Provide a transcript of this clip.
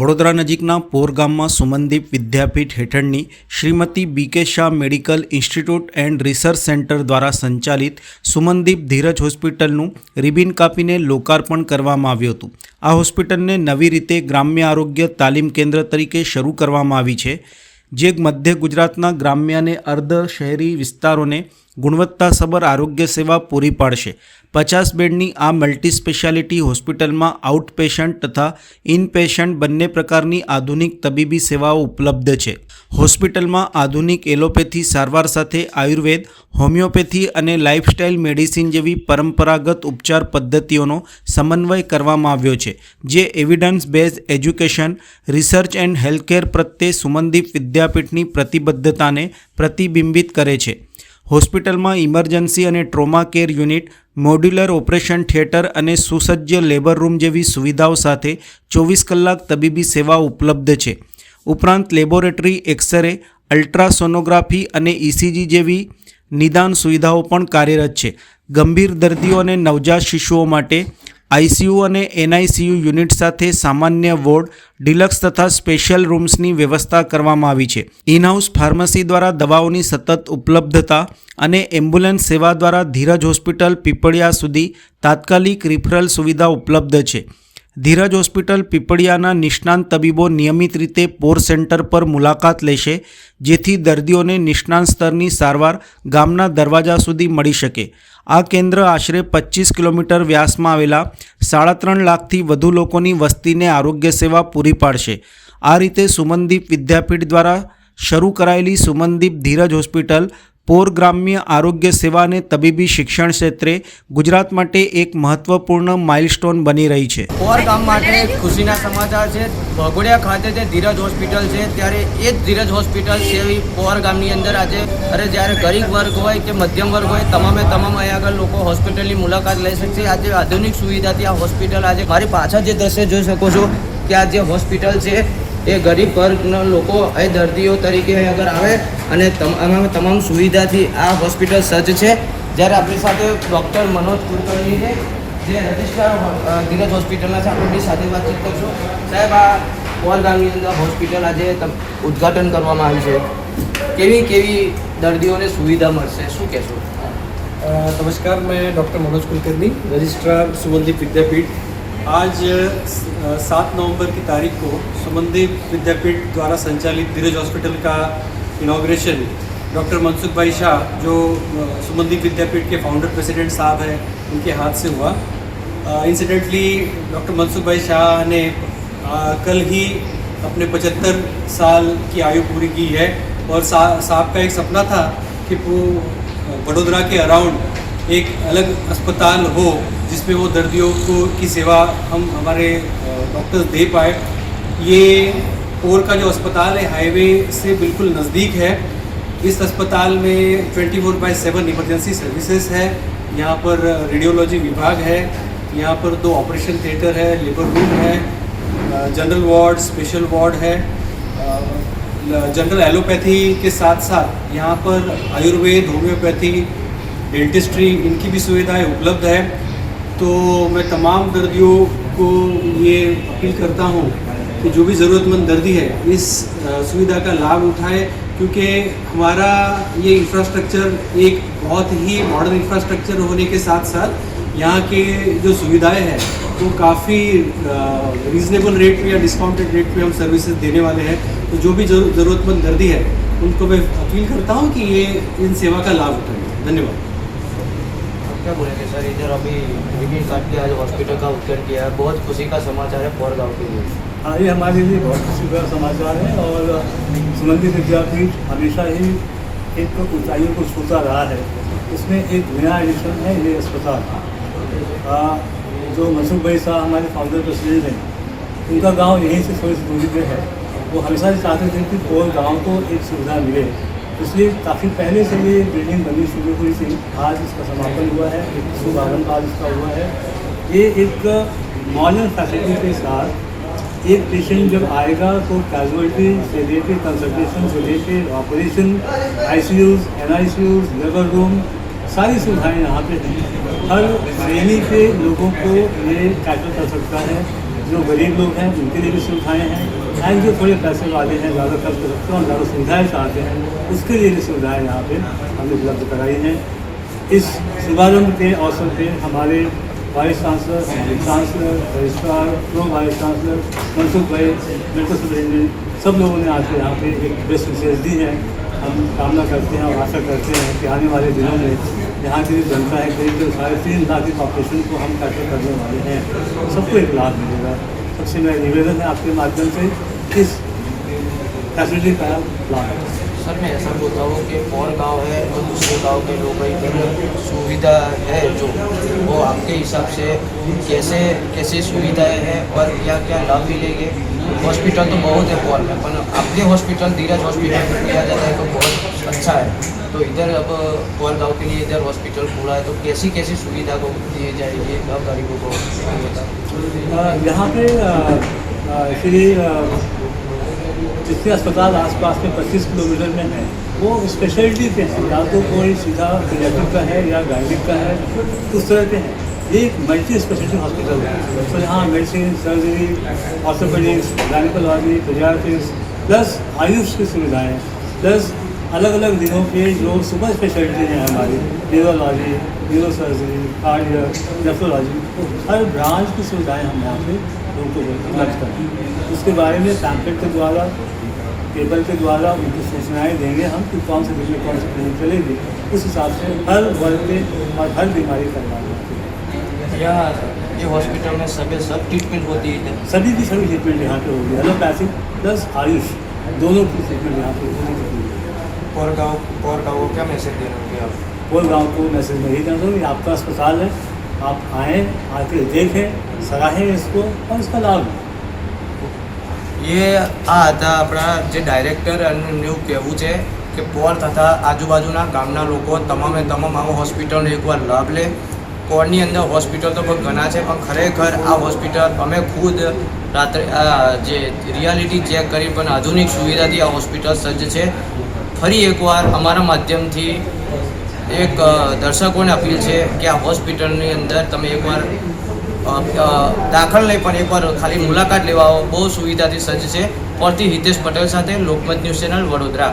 વડોદરા નજીકના પોર ગામમાં સુમનદીપ વિદ્યાપીઠ હેઠળની Shrimati BK Shah medical institute and research centre દ્વારા સંચાલિત સુમનદીપ ધીરજ હોસ્પિટલનું રિબિન કાપીને લોકાર્પણ કરવામાં આવ્યું હતું. આ હોસ્પિટલને નવી રીતે ગ્રામ્ય આરોગ્ય તાલીમ કેન્દ્ર તરીકે શરૂ કરવામાં આવી છે, જે મધ્ય ગુજરાતના ગ્રામ્ય અને અર્ધ શહેરી વિસ્તારોને ગુણવત્તાસભર આરોગ્ય સેવા પૂરી પાડશે. પચાસ બેડની આ મલ્ટી સ્પેશિયાલિટી હોસ્પિટલમાં આઉટ પેશન્ટ તથા ઇન પેશન્ટ બંને પ્રકારની આધુનિક તબીબી સેવાઓ ઉપલબ્ધ છે. હોસ્પિટલમાં આધુનિક એલોપેથી સારવાર સાથે આયુર્વેદ, હોમિયોપેથી અને લાઇફસ્ટાઇલ મેડિસિન જેવી પરંપરાગત ઉપચાર પદ્ધતિઓનો સમન્વય કરવામાં આવ્યો છે, જે evidence base education research and healthcare પ્રત્યે સુમનદીપ વિદ્યાપીઠની પ્રતિબદ્ધતાને પ્રતિબિંબિત કરે છે. હોસ્પિટલમાં ઇમરજન્સી અને trauma care unit, modular operation theatre અને સુસજ્જ લેબર રૂમ જેવી સુવિધાઓ સાથે ચોવીસ કલાક તબીબી સેવાઓ ઉપલબ્ધ છે. ઉપરાંત લેબોરેટરી, એક્સરે, અલ્ટ્રાસોનોગ્રાફી અને ઇસીજી જેવી નિદાન સુવિધાઓ પણ કાર્યરત છે. ગંભીર દર્દીઓ અને નવજાત શિશુઓ માટે આઈસીયુ અને એનઆઈસીયુ યુનિટ સાથે સામાન્ય વોર્ડ, ડિલક્સ તથા સ્પેશિયલ રૂમ્સની વ્યવસ્થા કરવામાં આવી છે. ઇનહાઉસ ફાર્મસી દ્વારા દવાઓની સતત ઉપલબ્ધતા અને એમ્બ્યુલન્સ સેવા દ્વારા ધીરજ હોસ્પિટલ પીપળિયા સુધી તાત્કાલિક રિફરલ સુવિધા ઉપલબ્ધ છે. ધીરજ હોસ્પિટલ પીપળિયાના નિષ્ણાંત તબીબો નિયમિત રીતે પોર સેન્ટર પર મુલાકાત લેશે, જેથી દર્દીઓને નિષ્ણાંત સ્તરની સારવાર ગામના દરવાજા સુધી મળી શકે. આ કેન્દ્ર આશરે પચીસ કિલોમીટર વ્યાસમાં આવેલા સાડા ત્રણ લાખથી વધુ લોકોની વસ્તીને આરોગ્ય સેવા પૂરી પાડશે. આ રીતે સુમનદીપ વિદ્યાપીઠ દ્વારા શરૂ કરાયેલી સુમનદીપ ધીરજ હોસ્પિટલ પોર ગ્રામ્ય આરોગ્ય સેવા અને તબીબી શિક્ષણ ક્ષેત્રે ગુજરાત માટે એક મહત્વપૂર્ણ માઇલસ્ટોન બની રહી છે. પોર ગામ માટે ખુશીના સમાચાર છે. ભગોડિયા ખાતે જે ધીરજ હોસ્પિટલ છે, ત્યારે એ જ ધીરજ હોસ્પિટલ છે એવી પોર ગામની અંદર આજે, અરે જ્યારે ગરીબ વર્ગ હોય કે મધ્યમ વર્ગ હોય, તમામે તમામ અહીં આગળ લોકો હોસ્પિટલની મુલાકાત લઈ શકશે આજે આધુનિક સુવિધાથી આ હોસ્પિટલ આજે મારી પાછળ જે દ્રશ્ય જોઈ શકો છો, કે આ જે હોસ્પિટલ છે એ ગરીબ વર્ગના લોકો એ દર્દીઓ તરીકે આગળ આવે અને તમામ સુવિધાથી આ હોસ્પિટલ સજ્જ છે. જ્યારે આપણી સાથે ડૉક્ટર મનોજ કુલકર્ણી છે, જે રજિસ્ટ્રાર ધીરજ હોસ્પિટલના છે આપણે સાથે વાતચીત કરશું. સાહેબ, આ કોરગામની અંદર હોસ્પિટલ આજે ઉદ્ઘાટન કરવામાં આવ્યું છે. કેવી કેવી દર્દીઓને સુવિધા મળશે? શું કહેશો? નમસ્કાર, મેં ડૉક્ટર મનોજ કુલકર્ણી, રજિસ્ટ્રાર સુવંદીપ વિદ્યાપીઠ. आज सात नवंबर की तारीख को सुमनदीप विद्यापीठ द्वारा संचालित धीरज हॉस्पिटल का इनाग्रेशन डॉक्टर मनसुख भाई शाह जो सुमनदीप विद्यापीठ के फाउंडर प्रेसिडेंट साहब हैं उनके हाथ से हुआ। इंसिडेंटली डॉक्टर मनसुख भाई शाह ने अ, कल ही अपने 75 साल की आयु पूरी की है और साहब का एक सपना था कि वो वडोदरा के अराउंड एक अलग अस्पताल हो जिसमें वो दर्दियों को, की सेवा हम, हमारे डॉक्टर्स दे पाए। ये पोर का जो अस्पताल है हाईवे से बिल्कुल नज़दीक है। इस अस्पताल में 24 four by seven emergency services है। यहाँ पर रेडियोलॉजी विभाग है। यहाँ पर दो ऑपरेशन थिएटर है लेबर रूम है जनरल वार्ड स्पेशल वार्ड है। जनरल एलोपैथी के साथ साथ यहाँ पर आयुर्वेद होम्योपैथी डेंटिस्ट्री इनकी भी सुविधाएँ उपलब्ध है। तो मैं तमाम दर्दियों को ये अपील करता हूँ कि जो भी ज़रूरतमंद दर्दी है, इस सुविधा का लाभ उठाए, क्योंकि हमारा ये इंफ्रास्ट्रक्चर एक बहुत ही मॉडर्न इंफ्रास्ट्रक्चर होने के साथ साथ यहाँ के जो सुविधाएँ हैं, वो काफ़ी रीज़नेबल रेट पे या डिस्काउंटेड रेट पे हम सर्विसेज़ देने वाले हैं। तो जो भी ज़रूरतमंद दर्दी है, उनको मैं अपील करता हूँ कि ये इन सेवा का लाभ उठाएँ। धन्यवाद। क्या बोलेंगे सर? इधर अभी विभिन्न काट के आज हॉस्पिटल का उद्घाटन किया है। बहुत खुशी का समाचार है पौर गाँव के लिए। हाँ ये हमारे लिए बहुत खुशी का समाचार है और सुमंदित विद्यापीठ हमेशा ही एक ऊंचाइयों को छूता रहा है। इसमें एक नया एडिशन है, ये अस्पताल। जो मनसुख भाई साहब हमारे फाउंडर प्रेसिडेंट हैं, उनका गाँव यहीं से थोड़ी दूरी पे है। वो हमेशा चाहते थे कि पौर गाँव को एक सुविधा मिले। इसलिए काफ़ी पहले से ये बिल्डिंग बननी शुरू हुई थी। आज इसका समापन हुआ है, एक शुभारंभ आज इसका हुआ है। ये एक मॉडर्न फैसिलिटी के साथ एक पेशेंट जब आएगा तो कैजुअलिटी से लेकर कंसल्टेशन से लेकर operation ICUs NICUs labour room सारी सुविधाएँ यहाँ पे हैं। हर श्रेणी के लोगों को ये कैटर कर सकता है। जो गरीब लोग हैं उनके लिए भी सुविधाएँ हैं एंड जो थोड़े पैसे वाले हैं, ज़्यादा खर्च रखते हैं और ज़्यादा सुविधाएँ चाहते हैं, उसके लिए भी सुविधाएँ यहाँ पे हमने उपलब्ध कराई हैं। इस शुभारंभ के अवसर पर हमारे vice chancellor chancellor, registrar pro vice chancellor, Mansukh bhai, medical superintendent, सब लोगों ने आज यहाँ पे एक बेस्ट विशेष दी है। हम कामना करते हैं और आशा करते हैं कि आने वाले दिनों में यहाँ की जनता है करीब करीब साढ़े तीन लाख की पॉपुलेशन को हम कैटर करने वाले हैं। सबको एक लाभ मिलेगा। सबसे मेरा निवेदन है आपके माध्यम से इस फैसिलिटी का लाभ। सर, मैं ऐसा बोलता हूँ कि और गाँव है और दूसरे गाँव के लोग इधर सुविधा है जो, वो आपके हिसाब से कैसे कैसे सुविधाएँ हैं और क्या क्या लाभ मिलेंगे। हॉस्पिटल तो बहुत है पौर में पर आपके हॉस्पिटल, धीरज हॉस्पिटल किया जाता है तो बहुत अच्छा है। तो इधर अब पौर गाँव के लिए इधर हॉस्पिटल पूरा है तो कैसी कैसी सुविधा को दिए जाएगी अब गरीबों को यहाँ पे श्री जितने अस्पताल आसपास में 25 किलोमीटर में है, वो स्पेशलिटी के हैं। या तो कोई सीधा पीडियाट्रिक का है या गायनिक का है, उस तरह के हैं। एक मल्टी स्पेशलिटी हॉस्पिटल है। तो यहाँ medicine surgery orthopaedics gynaecology paediatrics plus AYUSH की सुविधाएँ प्लस अलग अलग दिनों के जो सुपर स्पेशलिटी हैं हमारी neurology neuro surgery cardiac nephrology तो हर ब्रांच की सुविधाएँ हम यहाँ पे लोगों को उपलब्ध करें उसके बारे में पैम्पलेट के द्वारा टेबल के द्वारा उनको सूचनाएँ देंगे हम कि कौन से दिन में कौन सी क्लिनिक चलेगी। उस हिसाब से हर वर्ग के और हर बीमारी का होता है या ये हॉस्पिटल में सभी सब ट्रीटमेंट होती है इधर सभी की सभी ट्रीटमेंट यहाँ पे होगी एलोपैथिक प्लस आयुष दोनों की ट्रीटमेंट यहाँ पे होगी और गाँव और गाँव को क्या मैसेज दे रहे होंगे आप और गाँव को मैसेज मैं यही करता हूँ कि आपका अस्पताल है आप आएँ आके देखें सराहें इसको और इसका लाभ लें। એ આ હતા આપણા જે ડાયરેક્ટર અને એવું કહેવું છે કે પોર તથા આજુબાજુના ગામના લોકો તમામે તમામ આ હોસ્પિટલનો એકવાર લાભ લે પોરની અંદર હોસ્પિટલ તો ઘણા છે, પણ ખરેખર આ હોસ્પિટલ અમે ખુદ રાત્રે જે રિયાલિટી ચેક કરી પણ આધુનિક સુવિધાથી આ હોસ્પિટલ સજ્જ છે. ફરી એકવાર અમારા માધ્યમથી એક દર્શકોને અપીલ છે કે આ હોસ્પિટલની અંદર તમે એકવાર દાખલ નહીં, પણ એકવાર ખાલી મુલાકાત લેવા બહુ સુવિધાથી સજ્જ છે. પરથી હિતેશ પટેલ સાથે લોકમત ન્યૂઝ ચેનલ વડોદરા.